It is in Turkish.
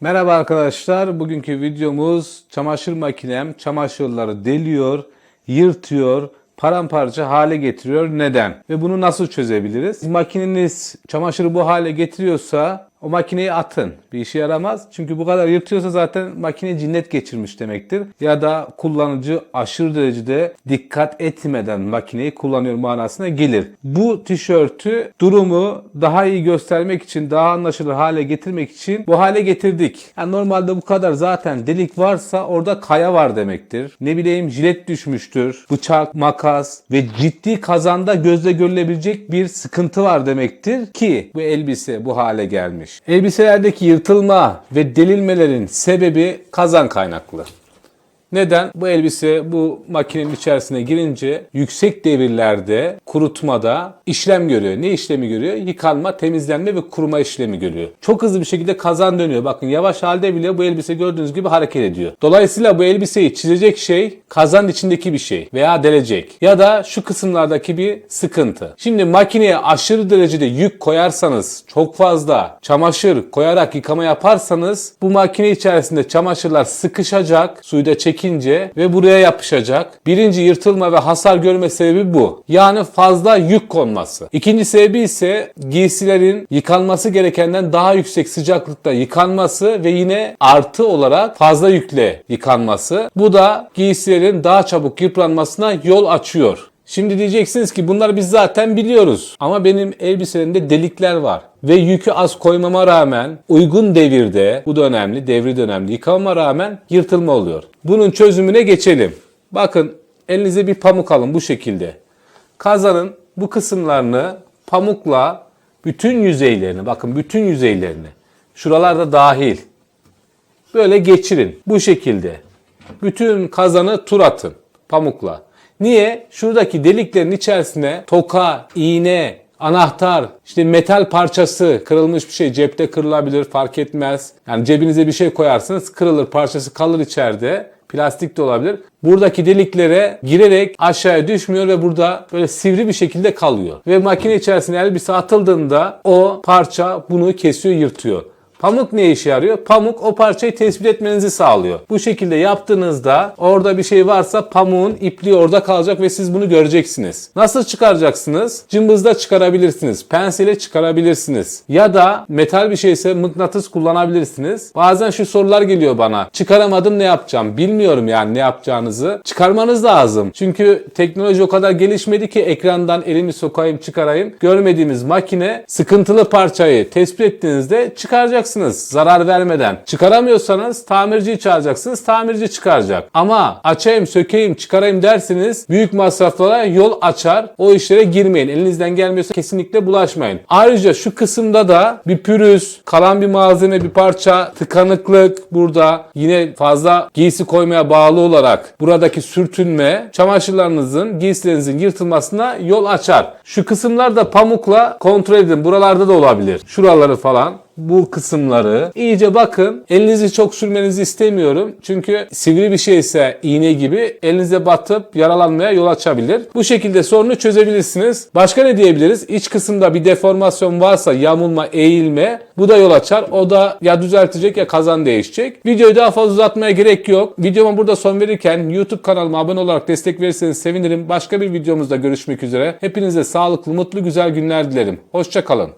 Merhaba arkadaşlar. Bugünkü videomuz çamaşır makinem çamaşırları deliyor, yırtıyor, paramparça hale getiriyor. Neden? Ve bunu nasıl çözebiliriz? Makineniz çamaşırı bu hale getiriyorsa o makineyi atın. Bir işe yaramaz. Çünkü bu kadar yırtıyorsa zaten makine cinnet geçirmiş demektir. Ya da kullanıcı aşırı derecede dikkat etmeden makineyi kullanıyor manasına gelir. Bu tişörtü durumu daha iyi göstermek için, daha anlaşılır hale getirmek için bu hale getirdik. Yani normalde bu kadar zaten delik varsa orada kaya var demektir. Ne bileyim jilet düşmüştür, bıçak, makas ve ciddi kazanda gözle görülebilecek bir sıkıntı var demektir ki bu elbise bu hale gelmiş. Elbiselerdeki yırtılma ve delilmelerin sebebi kazan kaynaklı. Neden? Bu elbise bu makinenin içerisine girince yüksek devirlerde kurutmada işlem görüyor. Ne işlemi görüyor? Yıkanma, temizlenme ve kuruma işlemi görüyor. Çok hızlı bir şekilde kazan dönüyor. Bakın yavaş halde bile bu elbise gördüğünüz gibi hareket ediyor. Dolayısıyla bu elbiseyi çizecek şey kazan içindeki bir şey veya delecek ya da şu kısımlardaki bir sıkıntı. Şimdi makineye aşırı derecede yük koyarsanız, çok fazla çamaşır koyarak yıkama yaparsanız bu makine içerisinde çamaşırlar sıkışacak, suyu da çekince ve buraya yapışacak. Birinci yırtılma ve hasar görme sebebi bu. Yani fazla yük konması. İkinci sebebi ise giysilerin yıkanması gerekenden daha yüksek sıcaklıkta yıkanması ve yine artı olarak fazla yükle yıkanması. Bu da giysilerin daha çabuk yıpranmasına yol açıyor. Şimdi diyeceksiniz ki bunları biz zaten biliyoruz. Ama benim elbiselerimde delikler var. Ve yükü az koymama rağmen uygun devirde, bu da önemli, devri de önemli, yıkamama rağmen yırtılma oluyor. Bunun çözümüne geçelim. Bakın elinize bir pamuk alın bu şekilde. Kazanın bu kısımlarını pamukla bütün yüzeylerini, bakın bütün yüzeylerini, şuralarda dahil böyle geçirin bu şekilde. Bütün kazanı tur atın pamukla. Niye? Şuradaki deliklerin içerisine toka, iğne, anahtar, işte metal parçası, kırılmış bir şey cepte kırılabilir fark etmez. Yani cebinize bir şey koyarsınız kırılır parçası kalır içeride. Plastik de olabilir. Buradaki deliklere girerek aşağıya düşmüyor ve burada böyle sivri bir şekilde kalıyor. Ve makine içerisine elbise atıldığında o parça bunu kesiyor, yırtıyor. Pamuk ne işe yarıyor? Pamuk o parçayı tespit etmenizi sağlıyor. Bu şekilde yaptığınızda orada bir şey varsa pamuğun ipliği orada kalacak ve siz bunu göreceksiniz. Nasıl çıkaracaksınız? Cımbızda çıkarabilirsiniz. Pensele çıkarabilirsiniz. Ya da metal bir şeyse mıknatıs kullanabilirsiniz. Bazen şu sorular geliyor bana. Çıkaramadım ne yapacağım? Bilmiyorum yani ne yapacağınızı. Çıkarmanız lazım. Çünkü teknoloji o kadar gelişmedi ki ekrandan elimi sokayım çıkarayım. Görmediğimiz makine sıkıntılı parçayı tespit ettiğinizde çıkaracaksınız zarar vermeden. Çıkaramıyorsanız tamirciyi çağıracaksınız. Tamirci çıkaracak. Ama açayım, sökeyim, çıkarayım dersiniz büyük masraflara yol açar. O işlere girmeyin. Elinizden gelmiyorsa kesinlikle bulaşmayın. Ayrıca şu kısımda da bir pürüz, kalan bir malzeme, bir parça, tıkanıklık burada yine fazla giysi koymaya bağlı olarak buradaki sürtünme çamaşırlarınızın, giysilerinizin yırtılmasına yol açar. Şu kısımlar da pamukla kontrol edin. Buralarda da olabilir. Şuraları falan bu kısımları iyice bakın. Elinizi çok sürmenizi istemiyorum. Çünkü sivri bir şeyse iğne gibi elinize batıp yaralanmaya yol açabilir. Bu şekilde sorunu çözebilirsiniz. Başka ne diyebiliriz? İç kısımda bir deformasyon varsa yamulma, eğilme bu da yol açar. O da ya düzeltecek ya kazan değişecek. Videoyu daha fazla uzatmaya gerek yok. Videoma burada son verirken YouTube kanalıma abone olarak destek verirseniz sevinirim. Başka bir videomuzda görüşmek üzere. Hepinize sağlıklı, mutlu, güzel günler dilerim. Hoşçakalın.